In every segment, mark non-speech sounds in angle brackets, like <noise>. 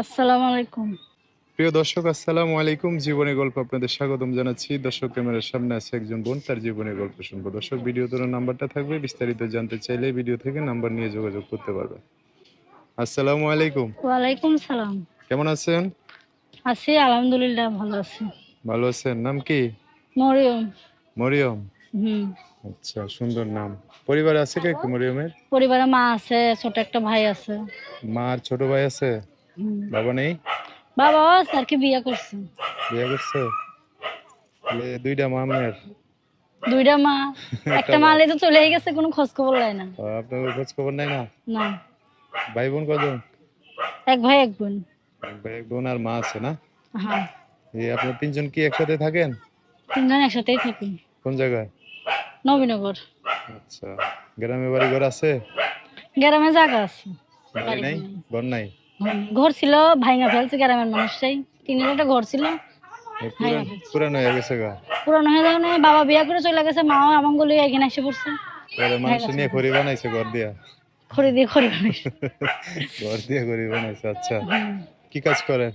আসসালামু আলাইকুম। প্রিয় দর্শক আসসালামু আলাইকুম। জীবনের গল্প আপনাদের স্বাগতম জানাচ্ছি। দর্শক ক্যামেরার সামনে আছে একজন বোন তার জীবনের গল্প শুনব। দর্শক ভিডিও তোর নাম্বারটা থাকবে। বিস্তারিত জানতে চাইলে ভিডিও থেকে নাম্বার নিয়ে যোগাযোগ করতে পারবে আসসালামু আলাইকুম। ওয়ালাইকুম সালাম। কেমন আছেন? আছি আলহামদুলিল্লাহ ভালো আছি। ভালো আছেন? নাম কি? মরিয়ম। মরিয়ম? হুম। আচ্ছা সুন্দর নাম। পরিবারে আছে কে মরিয়মের? পরিবারে মা আছে ছোট একটা ভাই আছে। মা আর ছোট ভাই আছে। বাবা নেই? বাবা আছে আর কি বিয়ে করছে। বিয়ে করছে? দুইটা মা মেয়ের? দুইটা মা। <laughs> একটা মালে তো চলে গেছে কোনো খোঁজ খবর লাই না আপনার খোঁজ খবর নাই না? না। ভাই বোন কজন? এক ভাই এক বোন। এক ভাই এক বোন আর মা আছে না? হ্যাঁ। এই আপনার তিনজন কি একসাথে থাকেন? তিনজন একসাথেই থাকি। কোন জায়গায়? নবীনগর। আচ্ছা। গ্রামে বাড়ি ঘর আছে? গ্রামে জায়গা আছে। বাড়ি নাই। ঘর নাই। ঘর ছিল ভাইঙা ফেলছে গ্রামের মানুষটাই তিনের একটা ঘর ছিল পুরান হয়ে গেছে গা। পুরানো হয়ে যাওয়া বাবা বিয়ে করে চলে গেছে মাও আমার গলি এখানে এসে পড়ছে। মানুষ নিয়ে খড়ি বানাইছে ঘর দিয়া। খড়ি দিয়ে খড়ি বানাইছে। <laughs> ঘর দিয়ে খড়ি বানাইছে আচ্ছা। কি কাজ করেন?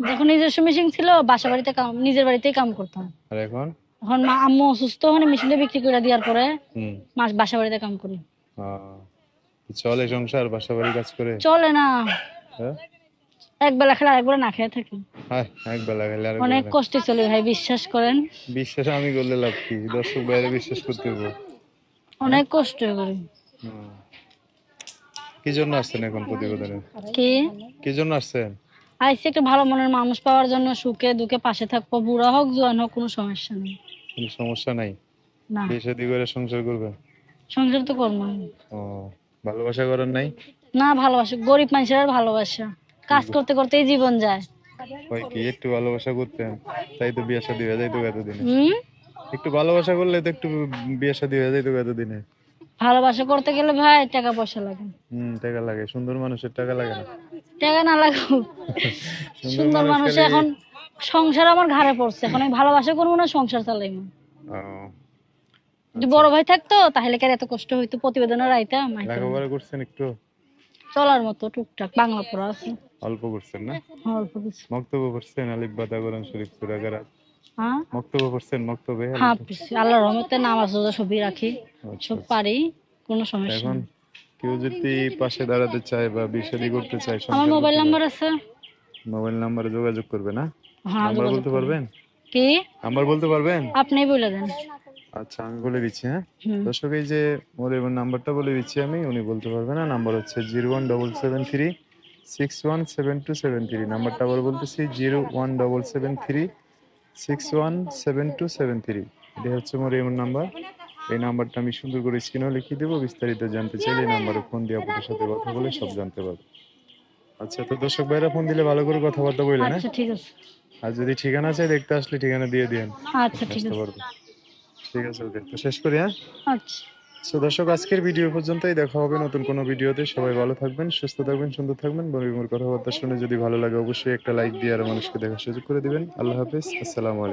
যখন নিজস্ব মেশিন ছিল বাসা বাড়িতে কাম নিজের বাড়িতেই কাম করতাম। আর এখন? এখন মা আম্মু অসুস্থ মানে মেশিনটা বিক্রি করে দেওয়ার পরে মাস বাসা বাড়িতে কাম করি। চলে সংসার বাসা বাড়ি কাজ করে? চলে না। হ্যাঁ? এক বেলা খেলে আরেক বেলা না খেয়ে থাকি। এক বেলা গেলে আর অনেক কষ্টে চলে ভাই বিশ্বাস করেন? বিশ্বাস আমি করলে লাভ কি? দর্শক বাইরে বিশ্বাস করতে হবে। অনেক কষ্ট করি। কি জন্য আসছেন এখন প্রতিবেদনে? কি? কি জন্য আসছেন? আইসি একটা ভালো মনের মানুষ পাওয়ার জন্য সুখে দুঃখে পাশে থাকব। বুড়া হোক জোয়ান হোক কোনো সমস্যা নেই। কোনো সমস্যা নাই? না। বিয়ে শাদী করে সংসার করবে সংসার তো করব। ও। ভালোবাসা করেন নাই? না ভালোবাসা গরিব মানুষের ভালোবাসা। কাজ করতে করতেই জীবন যায়। ওই কি একটু ভালোবাসা করতেন তাই তো বিয়ে শাদী হয়ে যাইতো এতদিনে। একটু ভালোবাসা করলে তো একটু বিয়ে শাদী হয়ে যাইতো এতদিনে। ভালোবাসা করতে গেলে ভাই টাকা পয়সা লাগে। হম টাকা লাগে সুন্দর মানুষের টাকা লাগে না। টাকা না লাগুক। সুন্দর মানুষ এখন সংসার আমার ঘাড়ে পড়ছে। এখন আমি ভালোবাসা করব না সংসার চালাইবো। যদি বড় ভাই থাকতো তাহলে কি এত কষ্ট হইতো? প্রতিবেদনের রাইতাম লেখাপড়া করছেন একটু? চলার মতো টুকটাক বাংলা পড়া আছে। অল্প করছেন না? অল্প কিছু মক্তব্য পড়ছেন আলিফ বাদা কোরআন শরীফ সূরা কারাত হ্যাঁ? মক্তব্য পড়ছেন? মক্তব্যে হ্যাঁ। আল্লাহর রহমতে নামাজ রোজা সবই রাখি। আচ্ছা, সব পারি কোনো সমস্যা এখন কেউ যদি পাশে দাঁড়াতে চায় বা বিয়ে শাদী করতে চায় আমার মোবাইল নাম্বার আছে? মোবাইল নাম্বারে যোগাযোগ করবে না? হ্যাঁ নাম্বার বলতে পারবেন? কি? নাম্বার বলতে পারবেন? আপনি বলে দেন। আচ্ছা আমি বলে দিচ্ছি হ্যাঁ? দর্শক এই যে মরিয়মের নাম্বারটা বলে দিচ্ছি আমি উনি বলতে পারবে না নাম্বার হচ্ছে zero one double seven three six one seven two seven three. নাম্বারটা আবার বলতেছি zero one double seven three six one seven two seven three. এটা হচ্ছে মোর এমন নাম্বার। এই নাম্বারটা আমি সুন্দর করে স্ক্রিনেও লিখিয়ে দেবো বিস্তারিত জানতে চাইলে এই নাম্বারে ফোন দিয়ে আপনাদের সাথে কথা বলে সব জানতে পারবে। আচ্ছা তো দর্শক ভাইরা ফোন দিলে ভালো করে কথাবার্তা বললেন হ্যাঁ? আচ্ছা ঠিক আছে। আর যদি ঠিকানা চাই দেখতে আসলে ঠিকানা দিয়ে দিন আচ্ছা ঠিক আছে। ঠিক আছে ওকে। তো শেষ করি হ্যাঁ? আচ্ছা। সো দর্শক আজকের ভিডিও পর্যন্তই। দেখা হবে নতুন কোনো ভিডিওতে। সবাই ভালো থাকবেন সুস্থ থাকবেন সুন্দর থাকবেন। বন্ধুর কথাবার্তা শুনে যদি ভালো লাগে অবশ্যই একটা লাইক দিয়ে আরও মানুষকে দেখা সুযোগ করে দিবেন। আল্লাহ হাফিজ। আসসালামু আলাইকুম।